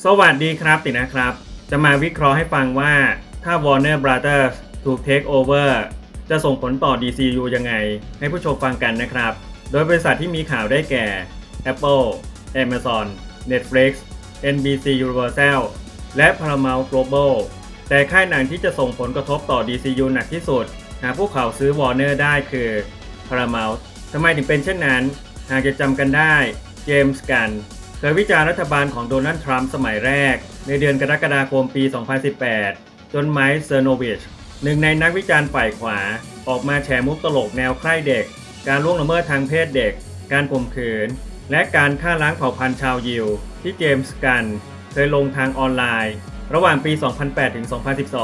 สวัสดีครับตินะครับ จะมาวิเคราะห์ให้ฟังว่าถ้า Warner Brothers ถูก Take Over จะส่งผลต่อ DCU ยังไง ให้ผู้ชมฟังกันนะครับ โดยบริษัทที่มีข่าวได้แก่ Apple, Amazon, Netflix, NBC Universal และ Paramount Global แต่ค่ายหนังที่จะส่งผลกระทบต่อ DCU หนักที่สุด หากพวกเขาซื้อ Warner ได้คือ Paramount ทำไมถึงเป็นเช่นนั้น หากจะจำกันได้ เจมส์กัน เคยวิจารณ์รัฐบาลของโดนัลด์ทรัมป์สมัยแรก ในเดือนกรกฎาคมปี 2018 จนไมค์เซอร์โนวิชหนึ่งในนักวิจารณ์ฝ่ายขวา ออกมาแฉมุกตลกแนวใคร่เด็ก การล่วงละเมิดทางเพศเด็ก การข่มขืน และการฆ่าล้างเผ่าพันธุ์ชาวยิว ที่เจมส์กันเคยลงทางออนไลน์ ระหว่างปี 2008 ถึง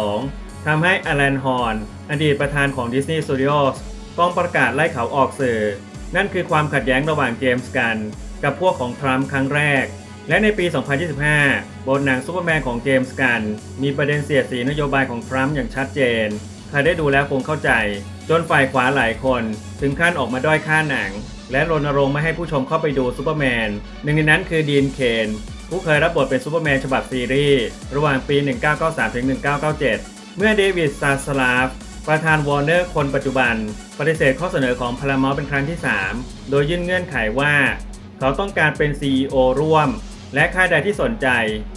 2012 ทำให้อลันฮอร์นอดีตประธานของ Disney Studios ต้องประกาศไล่เขาออกสื่อ นั่นคือความขัดแย้งระหว่างเจมส์กัน กับพวกของทรัมป์ครั้งแรก และในปี 2025 บนหนังซูเปอร์แมนของเจมส์กัน มีประเด็นเสียดสีนโยบายของทรัมป์อย่างชัดเจน ใครได้ดูแล้วคงเข้าใจ จนฝ่ายขวาหลายคน ถึงขั้นออกมาด้อยค่าหนัง และรณรงค์ไม่ให้ผู้ชมเข้าไปดูซูเปอร์แมนหนึ่งในนั้นคือดีนเคนผู้เคยรับบทเป็นซูเปอร์แมนฉบับซีรีส์ระหว่างปี 1993ถึง1997 เมื่อเดวิดซาสลาฟประธานวอร์เนอร์คนปัจจุบัน ปฏิเสธข้อเสนอของพารามลเป็นครั้งที่ 3 โดยยื่นเงื่อนไขว่า เขาต้องการเป็น CEO ร่วม และค่ายใดที่สนใจ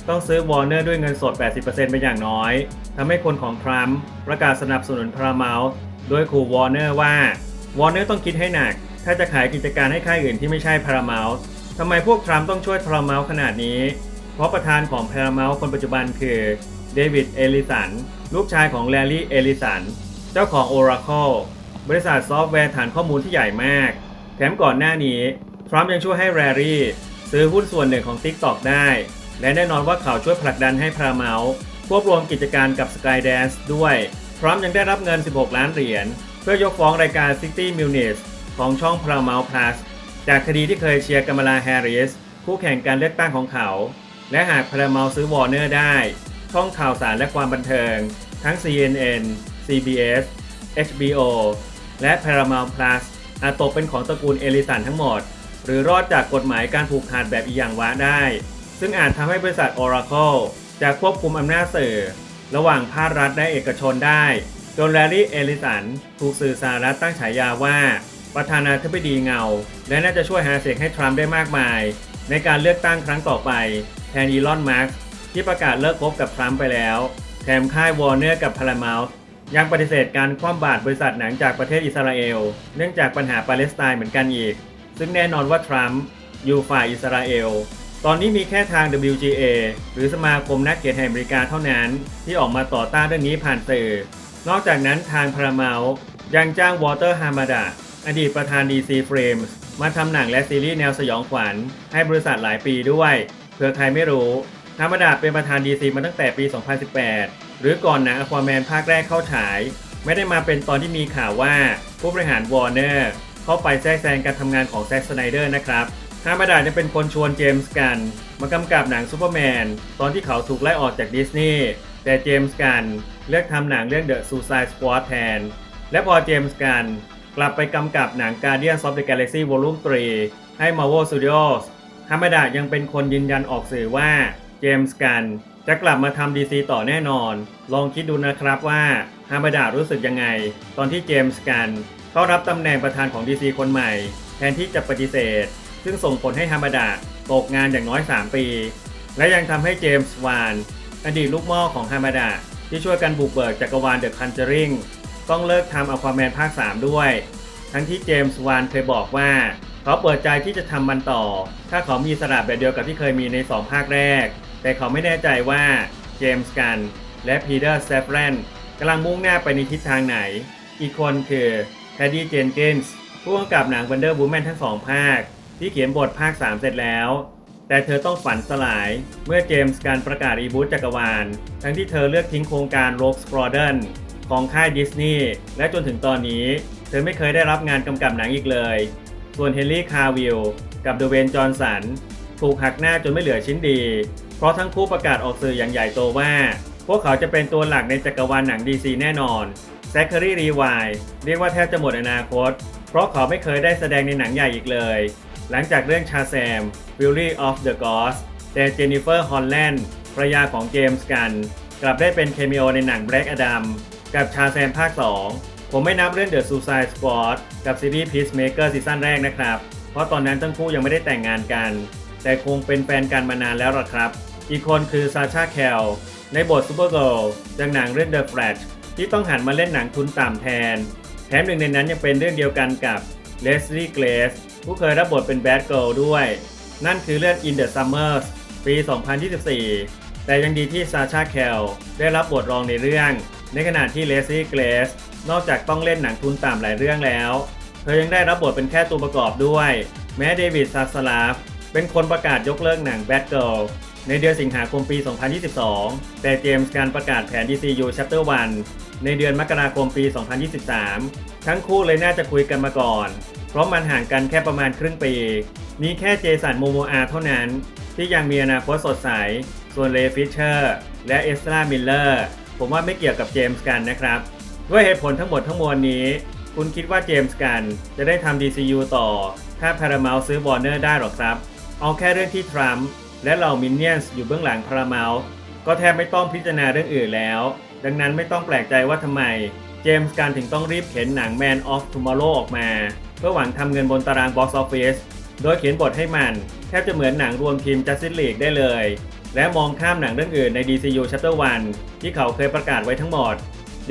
ต้องซื้อวอร์เนอร์ด้วยเงินสด 80%เป็นอย่างน้อยทำให้คนของทรัมป์ประกาศสนับสนุนพาราเมลโดยขู่วอร์เนอร์ว่าวอร์เนอร์ต้องคิดให้หนัก ถ้าจะขายกิจการให้ค่ายอื่นที่ไม่ใช่พาราเมลทำไมพวกทรัมป์ต้องช่วยพาราเมลขนาดนี้ เพราะประธานของพาราเมลคนปัจจุบันคือเดวิดเอลิสันลูกชายของแลลี่เอลิสันเจ้าของ Oracle บริษัทซอฟต์แวร์ฐานข้อมูลที่ใหญ่มาก แถมก่อนหน้านี้ ทรัมป์ยังช่วยให้แรรี่ ซื้อหุ้นส่วนหนึ่งของ TikTok ได้ และแน่นอนว่าเขาช่วยผลักดันให้พราเมลควบรวมกิจการกับ Skydance ด้วยทรัมป์ยังได้รับเงิน 16 ล้านเหรียญ เพื่อยกฟ้องรายการ60 Minutes ของช่อง Paramount Plus จากคดีที่เคยเชียร์กัมลาแฮร์ริสคู่แข่งการเลือกตั้งของเขา และหาก Paramount ซื้อ Warner ได้ ช่องข่าวสารและความบันเทิง ทั้ง CNN CBS HBO และ Paramount Plus อาจตกเป็นของตระกูลเอลิสันทั้งหมด หรือรอดจากกฎหมายการผูกขาดแบบอีหยังวะได้ ซึ่งอาจทำให้บริษัท Oracle จะควบคุมอำนาจสื่อ ระหว่างภาครัฐและเอกชนได้จนแลลี่เอลิสันถูกสื่อสารรัฐตั้งฉายาว่า ประธานาธิบดีเงา และน่าจะช่วยหาเสียงให้ทรัมป์ได้มากมาย ในการเลือกตั้งครั้งต่อไป แทนอีลอนมาร์กที่ประกาศเลิกคบกับทรัมป์ไปแล้ว แถมค่ายวอร์เนอร์กับพาราเมลยังปฏิเสธการคว่ำบาตรบริษัทหนังจากประเทศอิสราเอล เนื่องจากปัญหาปาเลสไตน์เหมือนกันอีก ซึ่งแน่นอนว่าทรัมป์อยู่ฝ่ายอิสราเอล ตอนนี้มีแค่ทาง WGA หรือสมาคมนักเขียนแห่งอเมริกาเท่านั้น ที่ออกมาต่อต้านเรื่องนี้ผ่านสื่อนอกจากนั้นทางพาราเมลยังจ้างวอเตอร์ฮามาดาอดีตประธาน DC Frames มาทำหนังและซีรีส์แนวสยองขวัญ ให้บริษัทหลายปีด้วยเผื่อใครไม่รู้ฮามาดาเป็นประธาน DC มาตั้งแต่ปี 2018 หรือก่อนหนังอควาแมนภาคแรกเข้าฉาย ไม่ได้มาเป็นตอนที่มีข่าวว่าผู้บริหารวอร์เนอร์ เข้าไปแทรกแซงการทำงานของแซ็กสไนเดอร์นะครับฮามาดาจะเป็นคนชวนเจมส์กันมากำกับหนังซูเปอร์แมนตอนที่เขาถูกไล่ออกจากดิสนีย์แต่เจมส์กันเลือกทำหนังเรื่อง The Suicide Squad แทน และพอเจมส์กันกลับไปกำกับหนัง Guardians of the Galaxy Volume 3 ให้ Marvel Studios ฮามาดายังเป็นคนยืนยันออกสื่อว่าเจมส์กันจะกลับมาทำ DC ต่อแน่นอน ลองคิดดูนะครับว่าฮามาดารู้สึกยังไง ตอนที่เจมส์กัน เข้ารับตำแหน่งประธานของ DC คนใหม่ แทนที่จะปฏิเสธ ซึ่งส่งผลให้ฮามาดาตกงานอย่างน้อย 3 ปี และยังทำให้เจมส์วาน อดีตลูกม่อของฮามาดาที่ช่วยกันบุกเบิกจักรวาลเดอะคันเจอริงต้องเลิกทำอควาแมนภาค 3 ด้วย ทั้งที่เจมส์วานเคยบอกว่า เขาเปิดใจที่จะทำมันต่อ ถ้าเขามีสระแบบเดียวกับที่เคยมีใน 2 ภาคแรก แต่เขาไม่แน่ใจว่าเจมส์กัน และพีเตอร์เซฟแรนกำลังมุ่งหน้าไปในทิศทางไหน อีกคนคือ แคดดี้เจนกินส์ผู้กำกับหนัง Wonder Woman ทั้งสองภาค ที่เขียนบทภาค 3 เสร็จแล้ว แต่เธอต้องฝันสลายเมื่อเจมส์การประกาศรีบูตจักรวาล ทั้งที่เธอเลือกทิ้งโครงการ Rogue Squadron ของค่ายดิสนีย์และจนถึงตอนนี้ เธอไม่เคยได้รับงานกำกับหนังอีกเลย ส่วนเฮนรี่คาวิลกับเดเวนจอห์นสันถูกหักหน้าจนไม่เหลือชิ้นดี เพราะทั้งคู่ประกาศออกสื่ออย่างใหญ่โตว่า พวกเขาจะเป็นตัวหลักในจักรวาลหนังดีซีแน่นอน แซคเคอรี่รีวายเรียกว่าแทบจะหมดอนาคต เพราะเขาไม่เคยได้แสดงในหนังใหญ่อีกเลย หลังจากเรื่องชาแซม Fury of the Gods แต่เจนนิเฟอร์ฮอลแลนด์ภรยาของเจมส์กัน กลับได้เป็นเคมิโอในหนัง Black Adam กับชาแซมภาค 2 ผมไม่นับเรื่อง The Suicide Squad กับซีรีส์ Peacemaker ซีซั่นแรกนะครับ เพราะตอนนั้นทั้งคู่ยังไม่ได้แต่งงานกัน แต่คงเป็นแฟนกันมานานแล้วล่ะครับ อีกคนคือซาชาแคลในบท Supergirl จากหนังเรื่อง The Flash ที่ต้องหันมาเล่นหนังทุนต่ำแทน แถมหนึ่งในนั้นยังเป็นเรื่องเดียวกันกับเลสลีย์เกรสผู้เคยรับบทเป็นแบดเกิลด้วย นั่นคือเรื่อง In the Summers ปี 2024 แต่ยังดีที่ซาชาแคลได้รับบทรองในเรื่อง ในขณะที่เลสลีย์เกรสนอกจากต้องเล่นหนังทุนต่ำหลายเรื่องแล้ว เธอยังได้รับบทเป็นแค่ตัวประกอบด้วย แม้เดวิดซาสลาฟเป็นคนประกาศยกเลิกหนัง Bad Girl ในเดือนสิงหาคมปี 2022 แต่เจมส์การประกาศแผน DCU Chapter 1 ในเดือนมกราคมปี 2023 ทั้งคู่เลยน่าจะคุยกันมาก่อน เพราะมันห่างกันแค่ประมาณครึ่งปี มีแค่เจสันโมโมอาเท่านั้น ที่ยังมีอนาคตสดใส ส่วนเลฟิชเชอร์ และเอสตรามิลเลอร์ ผมว่าไม่เกี่ยวกับเจมส์กันนะครับ ด้วยเหตุผลทั้งหมดทั้งมวลนี้ คุณคิดว่าเจมส์กันจะได้ทำ DCU ต่อ ถ้า Paramount ซื้อ Warner ได้หรอครับ เอาแค่เรื่องที่ทรัมป์ และเหล่ามินเนี่ยนส์อยู่เบื้องหลัง Paramount ก็แทบไม่ต้องพิจารณาเรื่องอื่นแล้ว ดังนั้นไม่ต้องแปลกใจว่าทำไม เจมส์กันถึงต้องรีบเข็นหนัง Man of Tomorrow ออกมา เพื่อหวังทำเงินบนตาราง Box Office โดยเขียนบทให้มัน แทบจะเหมือนหนังรวมทีม Justice League ได้เลย และมองข้ามหนังเรื่องอื่นใน DCU Chapter 1 ที่เขาเคยประกาศไว้ทั้งหมด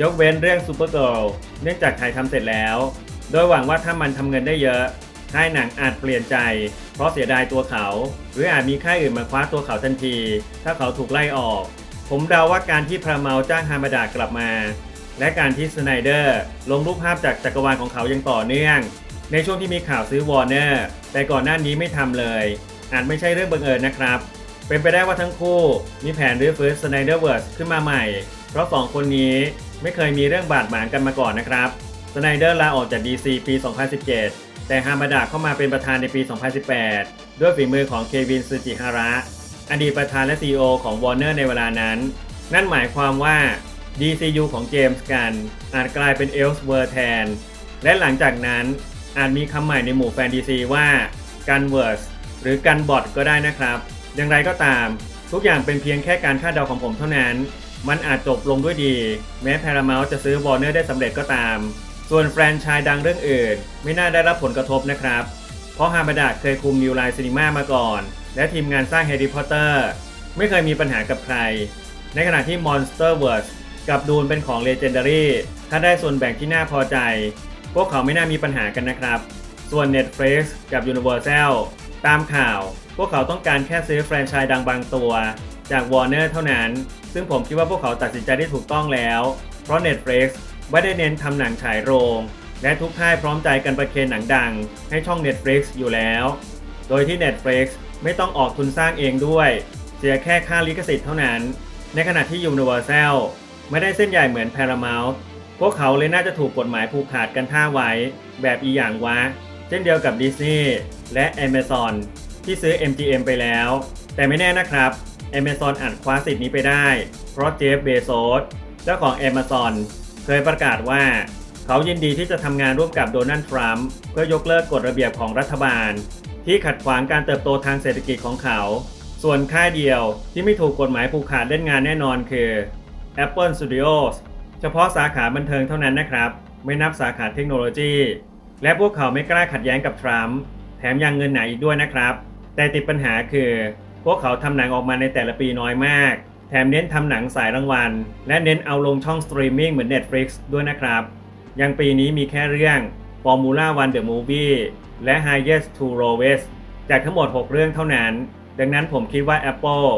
ยกเว้นเรื่อง Supergirl เนื่องจากถ่ายทำเสร็จแล้ว โดยหวังว่าถ้ามันทำเงินได้เยอะ ค่ายหนังอาจเปลี่ยนใจ เพราะเสียดายตัวเขา หรืออาจมีค่ายอื่นมาคว้าตัวเขาทันที ถ้าเขาถูกไล่ออก ผมเดาว่าการที่พราเมาจ้างฮามาดากลับมา และการที่สไนเดอร์ลงรูปภาพจากจักรวาลของเขายังต่อเนื่อง ในช่วงที่มีข่าวซื้อวอร์เนอร์แต่ก่อนหน้านี้ไม่ทำเลย อาจไม่ใช่เรื่องบังเอิญนะครับ เป็นไปได้ว่าทั้งคู่มีแผนรื้อฟื้นสไนเดอร์เวิร์สขึ้นมาใหม่ เพราะสองคนนี้ไม่เคยมีเรื่องบาดหมางกันมาก่อนนะครับสไนเดอร์ลาออกจาก DC ปี 2017 แต่ฮามาดาเข้ามาเป็นประธานในปี 2018 ด้วยฝีมือของเควินซูจิฮาระอดีตประธานและ CEO ของ Warner ในเวลานั้น นั่นหมายความว่า DCU ของเจมส์กันอาจกลายเป็น Elseworld แทน และหลังจากนั้นอาจมีคำใหม่ในหมู่แฟน DC ว่า Gunverse หรือ Gunbot ก็ได้นะครับ อย่างไรก็ตาม ทุกอย่างเป็นเพียงแค่การคาดเดาของผมเท่านั้น มันอาจจบลงด้วยดี แม้ Paramount จะซื้อ Warner ได้สำเร็จก็ตาม ส่วนแฟรนไชส์ดังเรื่องอื่น ไม่น่าได้รับผลกระทบนะครับ เพราะฮามาดาเคยคุมนิวไลน์ซีนีมามาก่อน และทีมงานสร้างแฮร์รี่พอตเตอร์ไม่เคยมีปัญหากับใคร ในขณะที่ Monsterverse กับดูนเป็นของ Legendary ถ้าได้ส่วนแบ่งที่น่าพอใจ พวกเขาไม่น่ามีปัญหากันนะครับ ส่วน Netflix กับ Universal ตามข่าว พวกเขาต้องการแค่ซื้อแฟรนไชส์ดังบางตัว จาก Warner เท่านั้น ซึ่งผมคิดว่าพวกเขาตัดสินใจได้ถูกต้องแล้ว เพราะ Netflix ไม่ได้เน้นทำหนังฉายโรง และทุกค่ายพร้อมใจกันประเคนหนังดัง ให้ช่อง Netflix อยู่แล้ว โดยที่ Netflix ไม่ต้องออกทุนสร้างเองด้วย เสียแค่ค่าลิขสิทธิ์เท่านั้น ในขณะที่ Universal ไม่ได้เส้นใหญ่เหมือน Paramount พวกเขาเลยน่าจะถูกกฎหมายผูกขาดกันท่าไว้ แบบอีอย่างวะ เช่นเดียวกับ Disney และ Amazon ที่ซื้อ MGM ไปแล้ว แต่ไม่แน่นะครับ Amazon อาจคว้าสิทธิ์นี้ไปได้ เพราะเจฟ เบโซสเจ้าของ Amazon เคยประกาศว่าเขายินดีที่จะทำงานร่วมกับโดนัลด์ทรัมป์เพื่อยกเลิกกฎระเบียบของรัฐบาล ที่ขัดขวางการเติบโตทางเศรษฐกิจของเขา ส่วนค่ายเดียวที่ไม่ถูกกฎหมายผูกขาดเล่นงานแน่นอนคือ Apple Studios เฉพาะสาขาบันเทิงเท่านั้นนะครับ ไม่นับสาขาเทคโนโลยี และพวกเขาไม่กล้าขัดแย้งกับทรัมป์แถมยังเงินหนาอีกด้วยนะครับ แต่ติดปัญหาคือ พวกเขาทำหนังออกมาในแต่ละปีน้อยมาก แถมเน้นทำหนังสายรางวัล และเน้นเอาลงช่องสตรีมมิ่งเหมือน Netflix ด้วยนะครับ ยังปีนี้มีแค่เรื่อง Formula One The Movie และ Highest to Lowest จากทั้งหมด 6 เรื่องเท่านั้น ดังนั้นผมคิดว่า Apple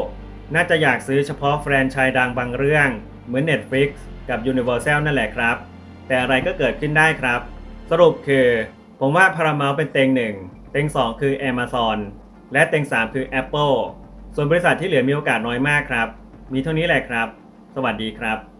น่าจะอยากซื้อเฉพาะแฟรนไชส์ดังบางเรื่องเหมือน Netflix กับ Universal นั่นแหละครับ แต่อะไรก็เกิดขึ้นได้ครับ สรุปคือ ผมว่า Paramount เป็นเต็งหนึ่งเต็ง 2 คือ Amazon และเต็ง 3 คือ Apple ส่วนบริษัทที่เหลือมีโอกาสน้อยมากครับ มีเท่านี้แหละครับ สวัสดีครับ